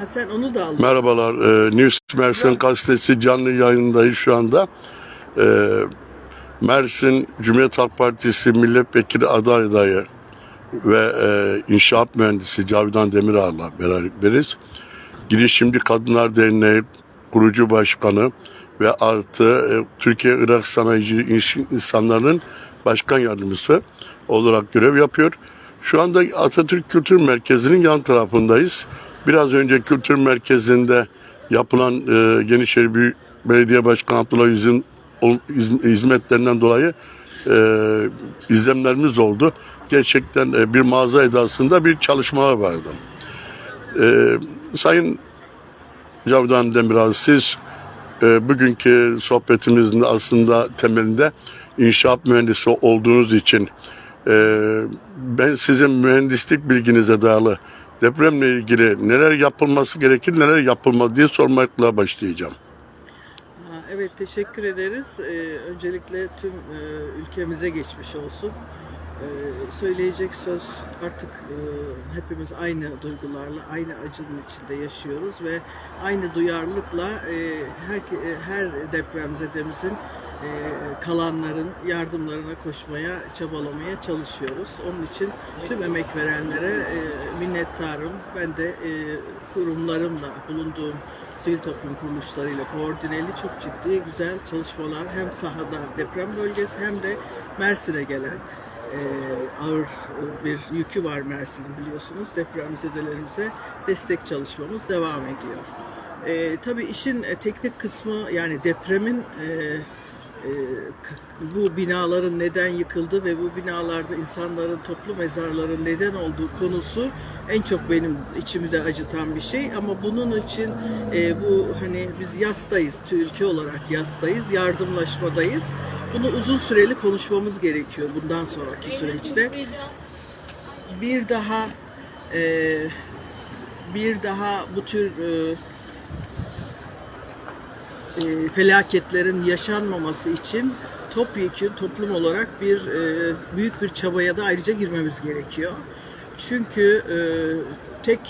Ha, sen onu da al. Merhabalar, e, News Mersin gazetesi canlı yayındayız şu anda. E, Mersin Cumhuriyet Halk Partisi milletvekili aday adayı ve e, inşaat mühendisi Cavidan Demirağ'la beraberiz. Girişimci Kadınlar Derneği kurucu başkanı ve artı e, Türkiye Irak Sanayici İnsanların başkan yardımcısı olarak görev yapıyor. Şu anda Atatürk Kültür Merkezi'nin yan tarafındayız. Biraz önce kültür merkezinde yapılan e, Yenişehir Büyük Belediye Başkanı Abdullah Yüz'ün hizmetlerinden dolayı e, izlemlerimiz oldu. Gerçekten e, bir mağaza edasında bir çalışmalar vardı. E, Sayın Cavidan Demiral siz e, bugünkü sohbetimizin aslında temelinde inşaat mühendisi olduğunuz için e, ben sizin mühendislik bilginize dayalı depremle ilgili neler yapılması gerekir, neler yapılmaz diye sormakla başlayacağım. Evet teşekkür ederiz. Ee, öncelikle tüm e, ülkemize geçmiş olsun. Ee, söyleyecek söz artık e, hepimiz aynı duygularla, aynı acının içinde yaşıyoruz ve aynı duyarlılıkla e, her, her depremzedemizin kalanların yardımlarına koşmaya, çabalamaya çalışıyoruz. Onun için tüm emek verenlere e, minnettarım. Ben de e, kurumlarımla bulunduğum sivil toplum kuruluşlarıyla koordineli çok ciddi güzel çalışmalar hem sahada deprem bölgesi hem de Mersin'e gelen e, ağır bir yükü var Mersin'in biliyorsunuz. Depremzedelerimize destek çalışmamız devam ediyor. E, tabii işin e, teknik kısmı yani depremin e, bu binaların neden yıkıldı ve bu binalarda insanların toplu mezarların neden olduğu konusu en çok benim içimi de acıtan bir şey. Ama bunun için e, bu hani biz yastayız ülke olarak yastayız yardımlaşmadayız. Bunu uzun süreli konuşmamız gerekiyor bundan sonraki süreçte. bir daha e, bir daha bu tür e, e, felaketlerin yaşanmaması için topyekun toplum olarak bir e, büyük bir çabaya da ayrıca girmemiz gerekiyor. Çünkü e, tek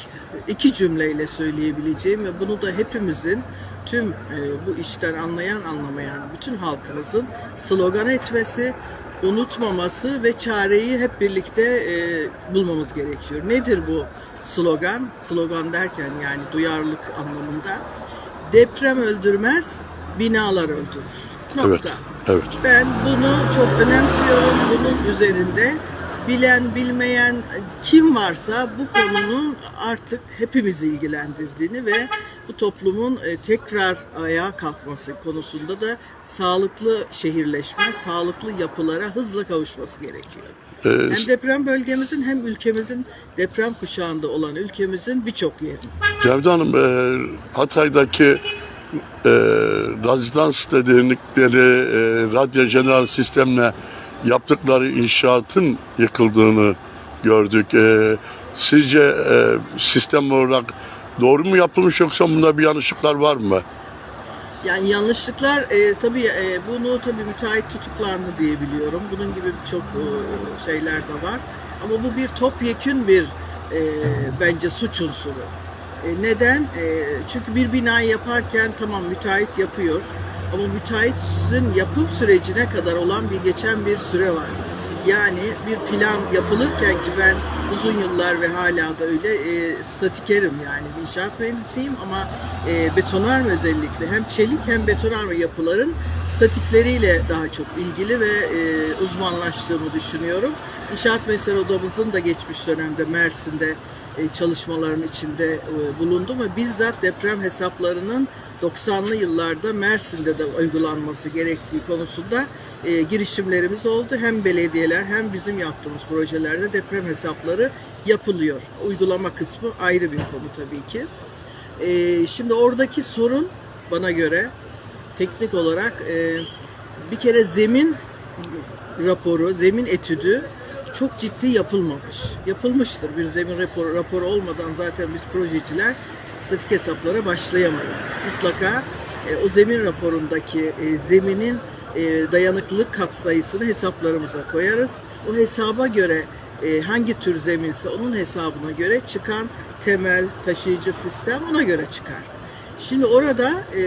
iki cümleyle söyleyebileceğim ve bunu da hepimizin tüm e, bu işten anlayan anlamayan bütün halkımızın slogan etmesi, unutmaması ve çareyi hep birlikte e, bulmamız gerekiyor. Nedir bu slogan? Slogan derken yani duyarlılık anlamında deprem öldürmez, binalar öldürür. Nokta. Evet, evet. Ben bunu çok önemsiyorum. Bunun üzerinde bilen, bilmeyen kim varsa bu konunun artık hepimizi ilgilendirdiğini ve bu toplumun e, tekrar ayağa kalkması konusunda da sağlıklı şehirleşme, sağlıklı yapılara hızla kavuşması gerekiyor. E, Hem deprem bölgemizin hem ülkemizin deprem kuşağında olan ülkemizin birçok yerin. Cevdet Hanım, e, Hatay'daki e, rezidans dedikleri e, radyo jeneral sistemle yaptıkları inşaatın yıkıldığını gördük. E, sizce e, sistem olarak doğru mu yapılmış yoksa bunda bir yanlışlıklar var mı? Yani yanlışlıklar e, tabii e, bunu tabii müteahhit tutuklandı diye biliyorum. Bunun gibi birçok e, şeyler de var. Ama bu bir topyekün bir e, bence suç unsuru. E, neden? E, çünkü bir binayı yaparken tamam müteahhit yapıyor. Ama müteahhitin yapım sürecine kadar olan bir geçen bir süre var. Yani bir plan yapılırken ki ben uzun yıllar ve hala da öyle e, statikerim yani inşaat mühendisiyim ama e, betonarme özellikle hem çelik hem betonarme yapıların statikleriyle daha çok ilgili ve e, uzmanlaştığımı düşünüyorum. İnşaat Mesele Odamızın da geçmiş dönemde Mersin'de çalışmaların içinde e, bulundum ve bizzat deprem hesaplarının 90'lı yıllarda Mersin'de de uygulanması gerektiği konusunda e, girişimlerimiz oldu. Hem belediyeler hem bizim yaptığımız projelerde deprem hesapları yapılıyor. Uygulama kısmı ayrı bir konu tabii ki. E, şimdi oradaki sorun bana göre teknik olarak e, bir kere zemin raporu, zemin etüdü çok ciddi yapılmamış. Yapılmıştır. Bir zemin raporu, raporu olmadan zaten biz projeciler statik hesaplara başlayamayız. Mutlaka e, o zemin raporundaki e, zeminin e, dayanıklılık katsayısını hesaplarımıza koyarız. O hesaba göre e, hangi tür zeminse onun hesabına göre çıkan temel taşıyıcı sistem ona göre çıkar. Şimdi orada e,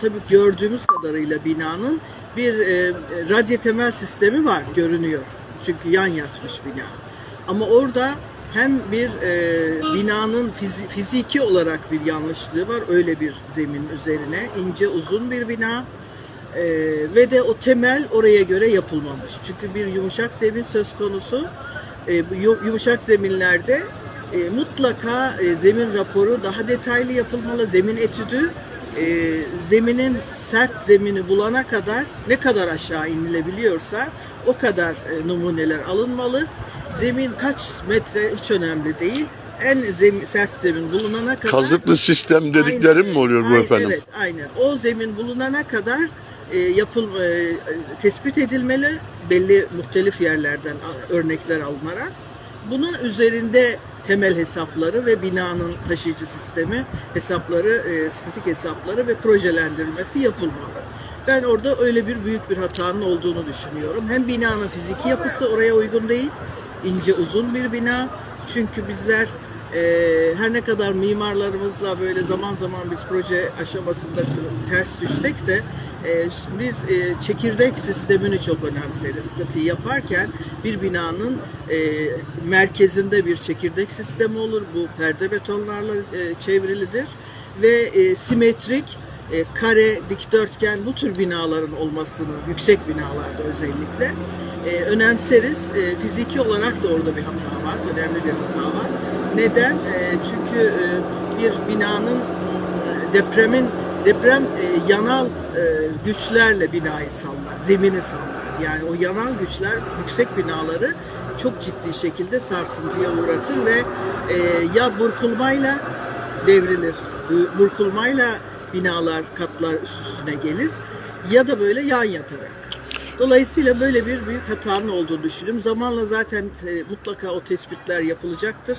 tabii gördüğümüz kadarıyla binanın bir e, radyo temel sistemi var görünüyor. Çünkü yan yatmış bina. Ama orada hem bir e, binanın fizi- fiziki olarak bir yanlışlığı var öyle bir zemin üzerine ince uzun bir bina e, ve de o temel oraya göre yapılmamış. Çünkü bir yumuşak zemin söz konusu. E, yumuşak zeminlerde e, mutlaka e, zemin raporu daha detaylı yapılmalı. Zemin etüdü e, zeminin sert zemini bulana kadar ne kadar aşağı inilebiliyorsa o kadar e, numuneler alınmalı. Zemin kaç metre hiç önemli değil. En zemin, sert zemin bulunana kadar Kazıklı sistem dediklerim mi oluyor bu Aynen, efendim? Evet, aynen. O zemin bulunana kadar e, yapıl e, tespit edilmeli belli muhtelif yerlerden örnekler alınarak. Bunun üzerinde temel hesapları ve binanın taşıyıcı sistemi hesapları, e, statik hesapları ve projelendirilmesi yapılmalı. Ben orada öyle bir büyük bir hatanın olduğunu düşünüyorum. Hem binanın fiziki yapısı oraya uygun değil, ince uzun bir bina. Çünkü bizler e, her ne kadar mimarlarımızla böyle zaman zaman biz proje aşamasında ters düşsek de e, biz e, çekirdek sistemini çok önemseriz. Statiği yaparken bir binanın e, merkezinde bir çekirdek sistemi olur. Bu perde betonlarla e, çevrilidir ve simetrik kare, dikdörtgen bu tür binaların olmasını, yüksek binalarda özellikle önemseriz. Fiziki olarak da orada bir hata var, önemli bir hata var. Neden? Çünkü bir binanın depremin deprem e, yanal e, güçlerle binayı sallar, zemini sallar. Yani o yanal güçler yüksek binaları çok ciddi şekilde sarsıntıya uğratır ve e, ya burkulmayla devrilir, bu- burkulmayla binalar, katlar üst üstüne gelir ya da böyle yan yatarak. Dolayısıyla böyle bir büyük hatanın olduğunu düşünüyorum. Zamanla zaten e, mutlaka o tespitler yapılacaktır.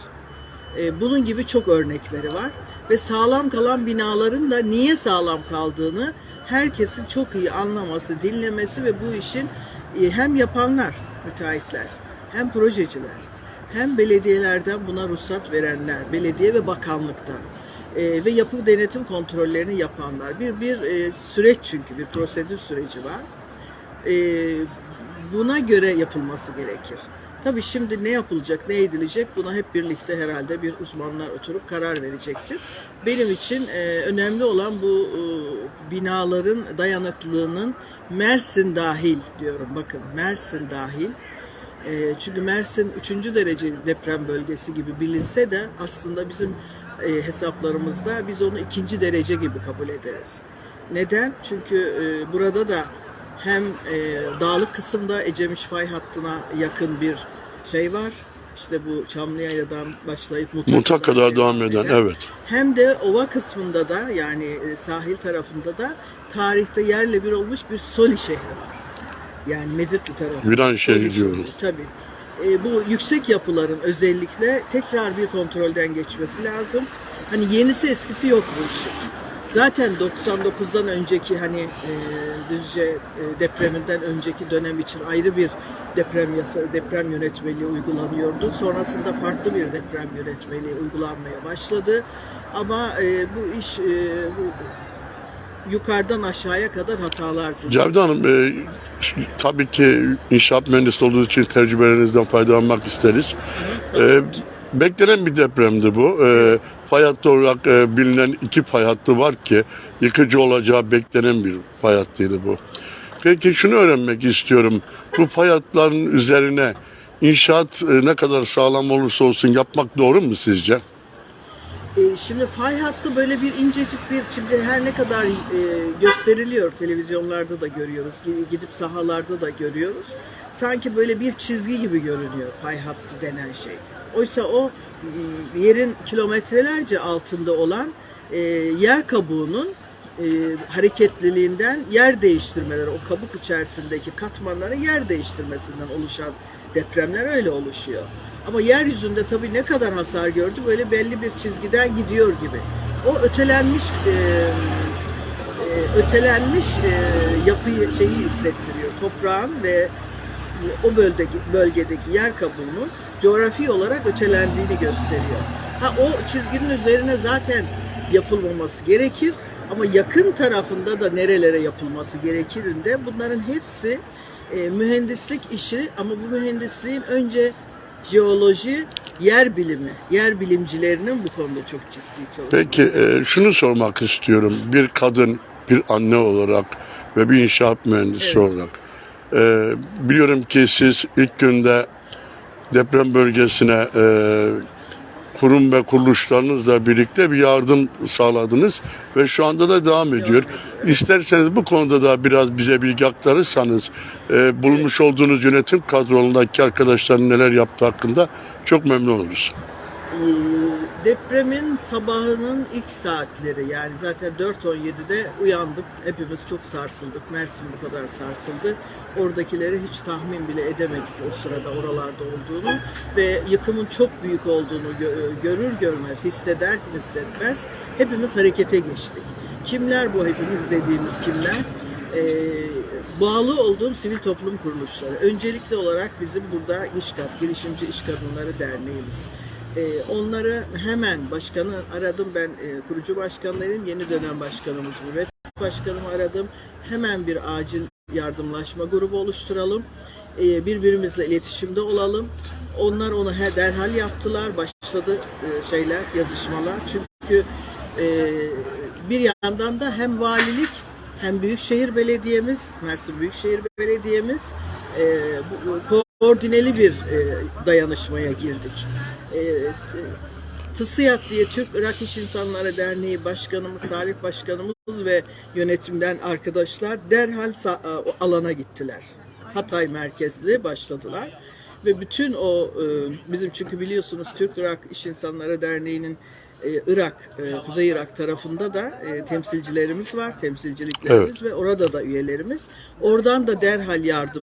E, bunun gibi çok örnekleri var. Ve sağlam kalan binaların da niye sağlam kaldığını herkesin çok iyi anlaması, dinlemesi ve bu işin e, hem yapanlar, müteahhitler, hem projeciler, hem belediyelerden buna ruhsat verenler, belediye ve bakanlıktan e, ve yapı denetim kontrollerini yapanlar. Bir bir e, süreç çünkü bir prosedür süreci var. E, buna göre yapılması gerekir. Tabii şimdi ne yapılacak, ne edilecek buna hep birlikte herhalde bir uzmanlar oturup karar verecektir. Benim için e, önemli olan bu e, binaların dayanıklılığının Mersin dahil diyorum. Bakın Mersin dahil. E, çünkü Mersin 3. derece deprem bölgesi gibi bilinse de aslında bizim e, hesaplarımızda biz onu ikinci derece gibi kabul ederiz. Neden? Çünkü e, burada da hem e, dağlık kısımda Ecemiş fay hattına yakın bir şey var. İşte bu Çamlıyayla'dan başlayıp Muta, Muta kadar devam eden evet. Hem de ova kısmında da yani e, sahil tarafında da tarihte yerle bir olmuş bir Soli şehri var. Yani Mezitli tarafı. Viran şehri diyoruz. Tabii. E, bu yüksek yapıların özellikle tekrar bir kontrolden geçmesi lazım. Hani yenisi eskisi yok bu işin. Zaten 99'dan önceki hani e, Düzce e, depreminden önceki dönem için ayrı bir deprem yasa, deprem yönetmeliği uygulanıyordu. Sonrasında farklı bir deprem yönetmeliği uygulanmaya başladı. Ama e, bu iş e, yukarıdan aşağıya kadar hatalar zinciri. Cavide Hanım, e, tabii ki inşaat mühendisi olduğu için tecrübelerinizden faydalanmak isteriz. E, beklenen bir depremdi bu. E, fay hattı olarak e, bilinen iki fay hattı var ki yıkıcı olacağı beklenen bir fay hattıydı bu. Peki şunu öğrenmek istiyorum. Bu fay hatlarının üzerine inşaat e, ne kadar sağlam olursa olsun yapmak doğru mu sizce? E, şimdi fay hattı böyle bir incecik bir şimdi her ne kadar e, gösteriliyor televizyonlarda da görüyoruz gi- gidip sahalarda da görüyoruz sanki böyle bir çizgi gibi görünüyor fay hattı denen şey oysa o m, yerin kilometrelerce altında olan e, yer kabuğunun e, hareketliliğinden yer değiştirmeleri o kabuk içerisindeki katmanların yer değiştirmesinden oluşan depremler öyle oluşuyor. Ama yeryüzünde tabii ne kadar hasar gördü böyle belli bir çizgiden gidiyor gibi. O ötelenmiş e, e, ötelenmiş e, yapıyı şeyi hissettiriyor. Toprağın ve o bölgedeki, bölgedeki yer kabuğunun coğrafi olarak ötelendiğini gösteriyor. Ha o çizginin üzerine zaten yapılmaması gerekir ama yakın tarafında da nerelere yapılması gerekirinde bunların hepsi e, mühendislik işi ama bu mühendisliğin önce jeoloji, yer bilimi, yer bilimcilerinin bu konuda çok ciddi çalışması. Peki e, şunu sormak istiyorum. Bir kadın, bir anne olarak ve bir inşaat mühendisi Evet. olarak. E, biliyorum ki siz ilk günde deprem bölgesine e, kurum ve kuruluşlarınızla birlikte bir yardım sağladınız ve şu anda da devam ediyor. İsterseniz bu konuda da biraz bize bilgi aktarırsanız e, bulmuş olduğunuz yönetim kadrolundaki arkadaşların neler yaptığı hakkında çok memnun oluruz. Depremin sabahının ilk saatleri yani zaten 4.17'de uyandık. Hepimiz çok sarsıldık. Mersin bu kadar sarsıldı. Oradakileri hiç tahmin bile edemedik o sırada oralarda olduğunu ve yıkımın çok büyük olduğunu gö- görür görmez hisseder hissetmez hepimiz harekete geçtik. Kimler bu hepimiz dediğimiz kimler? Ee, bağlı olduğum sivil toplum kuruluşları. Öncelikli olarak bizim burada İşkat, Girişimci İş Kadınları Derneğimiz. Ee, onları hemen başkanı aradım ben e, kurucu başkanların yeni dönem başkanımız Mehmet Başkanımı aradım. Hemen bir acil yardımlaşma grubu oluşturalım. Ee, birbirimizle iletişimde olalım. Onlar onu he, derhal yaptılar. Başladı e, şeyler, yazışmalar. Çünkü e, bir yandan da hem valilik hem Büyükşehir Belediyemiz, Mersin Büyükşehir Belediyemiz koordineli bir dayanışmaya girdik. E, e, TİSİAD diye Türk Irak İş İnsanları Derneği Başkanımız, Salih Başkanımız ve yönetimden arkadaşlar derhal o alana gittiler. Hatay merkezli başladılar. Ve bütün o e, bizim çünkü biliyorsunuz Türk Irak İş İnsanları Derneği'nin e, Irak, e, Kuzey Irak tarafında da e, temsilcilerimiz var, temsilciliklerimiz ve orada da üyelerimiz. Oradan da derhal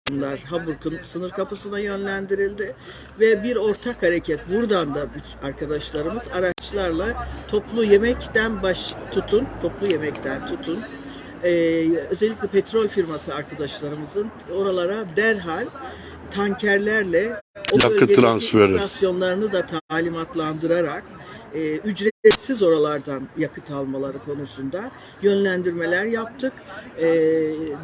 yardımlar Haburk'un sınır kapısına yönlendirildi ve bir ortak hareket buradan da arkadaşlarımız araçlarla toplu yemekten baş tutun, toplu yemekten tutun. e, özellikle petrol firması arkadaşlarımızın oralara derhal tankerlerle o Yakıt bölgedeki transferi. istasyonlarını da talimatlandırarak e, ücretsiz oralardan yakıt almaları konusunda yönlendirmeler yaptık. E,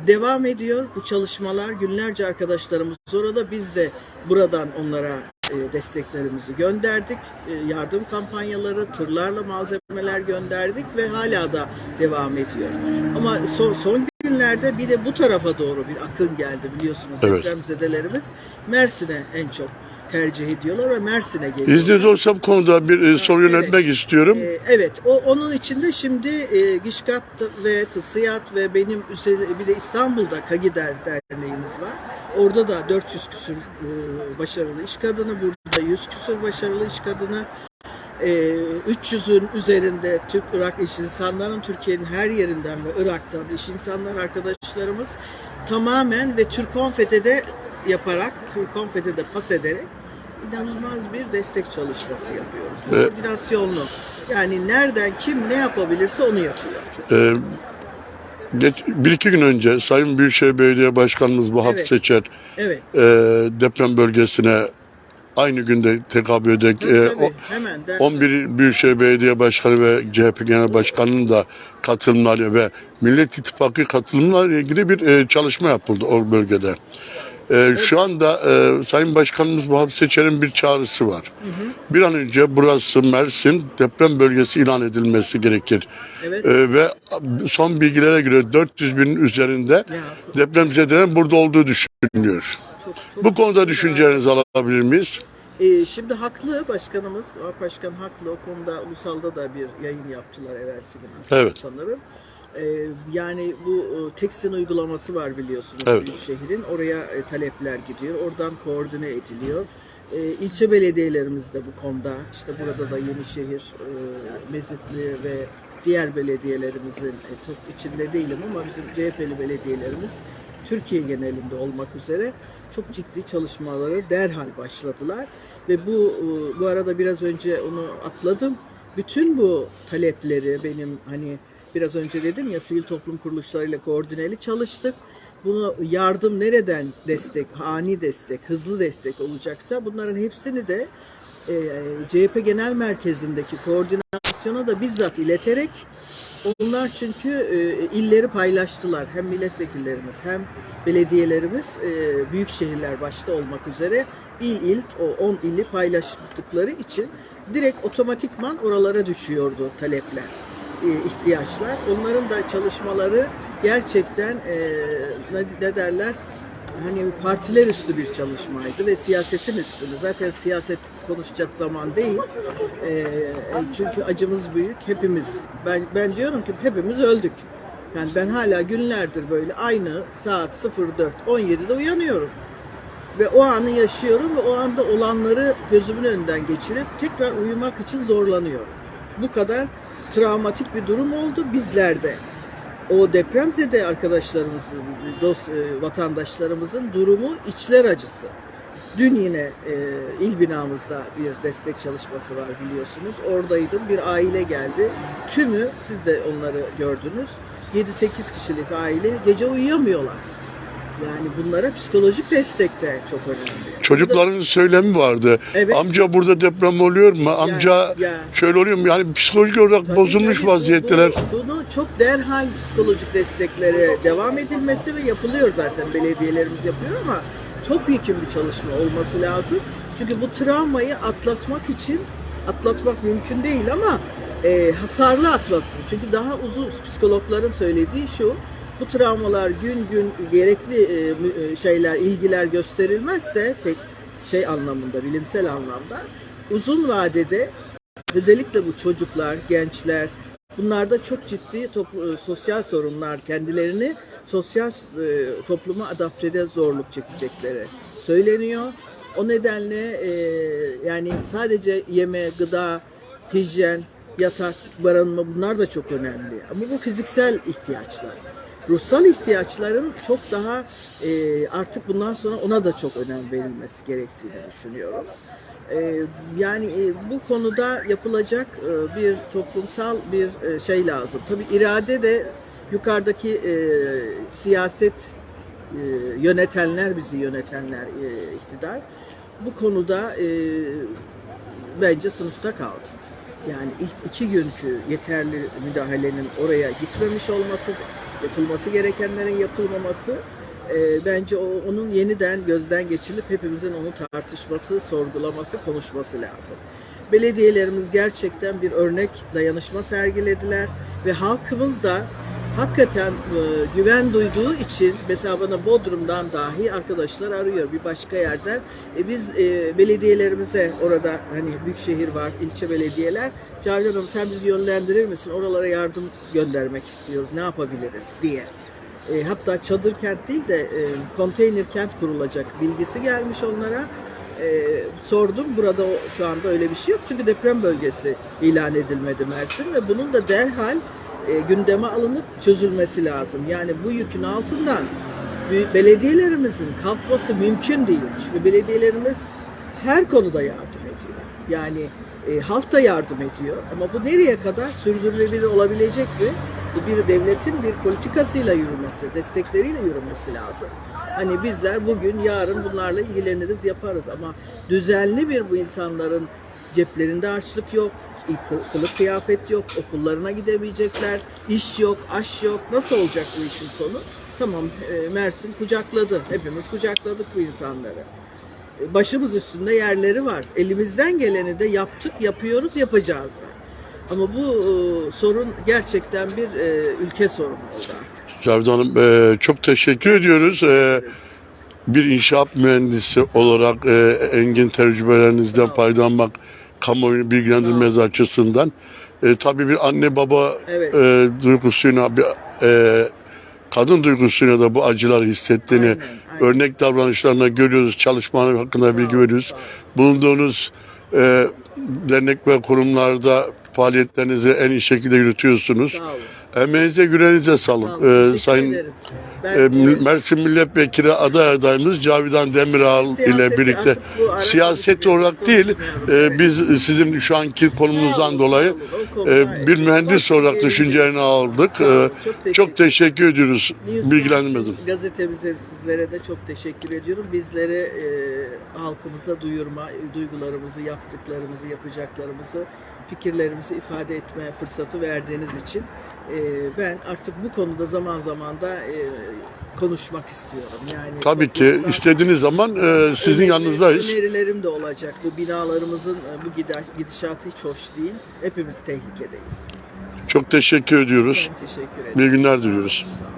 devam ediyor bu çalışmalar. Günlerce arkadaşlarımız orada. Biz de buradan onlara e, desteklerimizi gönderdik. E, yardım kampanyaları, tırlarla malzemeler gönderdik ve hala da devam ediyor. Ama son, son günlerde bir de bu tarafa doğru bir akın geldi biliyorsunuz Evet. depremzedelerimiz Mersin'e en çok tercih ediyorlar ve Mersin'e geliyorlar. İzniniz olsa bu konuda bir e, soru Evet. istiyorum. Ee, evet, o onun içinde şimdi e, Gişkat ve Tısıyat ve benim bir de İstanbul'da Kagider Derneğimiz var. Orada da 400 küsür e, başarılı iş kadını, burada 100 küsür başarılı iş kadını. E, 300'ün üzerinde Türk Irak iş insanlarının Türkiye'nin her yerinden ve Irak'tan iş insanlar arkadaşlarımız tamamen ve Türk Konfete'de yaparak, Türk Konfete'de pas ederek inanılmaz bir destek çalışması yapıyoruz. Evet. Koordinasyonlu. Yani nereden kim ne yapabilirse onu yapıyor. Ee, geç, bir iki gün önce Sayın Büyükşehir Belediye Başkanımız Vahap Evet. Seçer Evet. e, deprem bölgesine aynı günde tekabül ederek Tabii, e, tabii. o- Hemen de 11 Büyükşehir Belediye Başkanı ve CHP Genel Başkanı'nın da katılımları ve Millet İttifakı katılımlarıyla ilgili bir e, çalışma yapıldı o bölgede. E, Şu anda e, Sayın Başkanımız Vahap Seçer'in bir çağrısı var. Bir an önce burası Mersin deprem bölgesi ilan edilmesi gerekir. Evet. E, ve son bilgilere göre 400 binin üzerinde Ya, depremzedelerin burada olduğu düşünülüyor. çok, çok Bu konuda düşüncelerinizi alabilir miyiz? Ee, şimdi haklı başkanımız, Başkan haklı. O konuda ulusalda da bir yayın yaptılar evvelsi gün Evet. sanırım. Ee, yani bu e, Teksin uygulaması var biliyorsunuz Evet. Büyükşehir'in. Oraya e, talepler gidiyor. Oradan koordine ediliyor. E, ilçe belediyelerimiz de bu konuda. İşte burada da Yenişehir, e, Mezitli ve diğer belediyelerimizin çok içinde değilim ama bizim CHP'li belediyelerimiz Türkiye genelinde olmak üzere çok ciddi çalışmaları derhal başladılar ve bu bu arada biraz önce onu atladım. Bütün bu talepleri benim hani biraz önce dedim ya sivil toplum kuruluşlarıyla koordineli çalıştık. bunu yardım nereden destek, ani destek, hızlı destek olacaksa bunların hepsini de e, CHP Genel Merkezi'ndeki koordinasyona da bizzat ileterek onlar çünkü e, illeri paylaştılar. Hem milletvekillerimiz hem belediyelerimiz e, büyük şehirler başta olmak üzere il il o 10 ili paylaştıkları için direkt otomatikman oralara düşüyordu talepler, ihtiyaçlar. Onların da çalışmaları gerçekten e, ne, derler hani partiler üstü bir çalışmaydı ve siyasetin üstünü. Zaten siyaset konuşacak zaman değil. Ee, çünkü acımız büyük. Hepimiz ben ben diyorum ki hepimiz öldük. Yani ben hala günlerdir böyle aynı saat 04.17'de uyanıyorum. Ve o anı yaşıyorum ve o anda olanları gözümün önünden geçirip tekrar uyumak için zorlanıyorum. Bu kadar travmatik bir durum oldu bizlerde o depremzede arkadaşlarımızın, dost e, vatandaşlarımızın durumu içler acısı. Dün yine e, il binamızda bir destek çalışması var biliyorsunuz. Oradaydım. Bir aile geldi. Tümü siz de onları gördünüz. 7-8 kişilik aile gece uyuyamıyorlar. Yani bunlara psikolojik destek de çok önemli. Çocukların söylemi vardı. Evet. Amca burada deprem oluyor mu? Amca ya. şöyle oluyor mu? Yani psikolojik olarak Tabii, bozulmuş. Bu- vaziyetteler. bu- Bunu çok derhal psikolojik desteklere devam edilmesi ve yapılıyor zaten belediyelerimiz yapıyor ama topyekun bir çalışma olması lazım. Çünkü bu travmayı atlatmak için atlatmak mümkün değil ama e, hasarlı atlatmak. Çünkü daha uzun psikologların söylediği şu bu travmalar gün gün gerekli e, e, şeyler, ilgiler gösterilmezse tek şey anlamında, bilimsel anlamda uzun vadede Özellikle bu çocuklar, gençler, bunlarda çok ciddi toplu- sosyal sorunlar, kendilerini sosyal e, topluma adaptede zorluk çekecekleri söyleniyor. O nedenle e, yani sadece yeme, gıda, hijyen, yatak, barınma bunlar da çok önemli. Ama bu fiziksel ihtiyaçlar. Ruhsal ihtiyaçların çok daha e, artık bundan sonra ona da çok önem verilmesi gerektiğini düşünüyorum. Ee, yani e, bu konuda yapılacak e, bir toplumsal bir e, şey lazım. Tabii irade de yukarıdaki e, siyaset e, yönetenler, bizi yönetenler e, iktidar bu konuda e, bence sınıfta kaldı. Yani ilk iki günkü yeterli müdahalenin oraya gitmemiş olması, yapılması gerekenlerin yapılmaması e, bence o, onun yeniden gözden geçirilip hepimizin onu tartışması, sorgulaması, konuşması lazım. Belediyelerimiz gerçekten bir örnek dayanışma sergilediler ve halkımız da hakikaten e, güven duyduğu için mesela bana Bodrum'dan dahi arkadaşlar arıyor bir başka yerden. E, biz e, belediyelerimize orada hani büyük şehir var, ilçe belediyeler. Cavide Hanım sen bizi yönlendirir misin? Oralara yardım göndermek istiyoruz. Ne yapabiliriz diye. E, hatta çadır kent değil de e, konteyner kent kurulacak bilgisi gelmiş onlara. E, sordum burada şu anda öyle bir şey yok çünkü deprem bölgesi ilan edilmedi Mersin ve bunun da derhal e, gündeme alınıp çözülmesi lazım. Yani bu yükün altından be- belediyelerimizin kalkması mümkün değil. Çünkü belediyelerimiz her konuda yardım ediyor. Yani e, halk yardım ediyor ama bu nereye kadar sürdürülebilir olabilecek mi? Bir devletin bir politikasıyla yürümesi, destekleriyle yürümesi lazım. Hani bizler bugün, yarın bunlarla ilgileniriz, yaparız ama düzenli bir bu insanların ceplerinde harçlık yok, kılık kıyafet yok, okullarına gidemeyecekler, iş yok, aş yok. Nasıl olacak bu işin sonu? Tamam e, Mersin kucakladı, hepimiz kucakladık bu insanları başımız üstünde yerleri var. Elimizden geleni de yaptık, yapıyoruz, yapacağız da. Ama bu e, sorun gerçekten bir e, ülke sorunu oldu artık. Cavidan Hanım e, çok teşekkür ediyoruz. E, bir inşaat mühendisi olarak e, engin tecrübelerinizden faydalanmak kamuoyunu bilgilendirmeniz açısından. E, tabii bir anne baba Evet. e, duygusuyla bir e, kadın duygusuyla da bu acılar hissettiğini Aynen, aynen. örnek davranışlarına görüyoruz. Çalışmalar hakkında bilgi ol, veriyoruz. sağ. Bulunduğunuz e, dernek ve kurumlarda faaliyetlerinizi en iyi şekilde yürütüyorsunuz. Sağ olun. Emeğinize yüreğinize Sağ sağlık. olun, Ee, Sayın e, e, Mersin Milletvekili aday adayımız Cavidan Demiral ile birlikte siyaset olarak değil e, biz sizin şu anki konumunuzdan dolayı e, bir e, mühendis olarak e, düşüncelerini aldık. Olun, E, çok teşekkür- Çok teşekkür ediyoruz. News bilgilendirmeden. Gazetemize sizlere de çok teşekkür ediyorum. Bizleri e, halkımıza duyurma, duygularımızı, yaptıklarımızı, yapacaklarımızı, fikirlerimizi ifade etme fırsatı verdiğiniz için e, ben artık bu konuda zaman zaman da e, konuşmak istiyorum. Yani Tabii ki istediğiniz zaman e, sizin Öneri- yanınızdayız. Önerilerim de olacak. Bu binalarımızın e, bu gidişatı hiç hoş değil. Hepimiz tehlikedeyiz. Çok teşekkür ediyoruz. Ben teşekkür ederim. İyi günler diliyoruz. Sağ olun.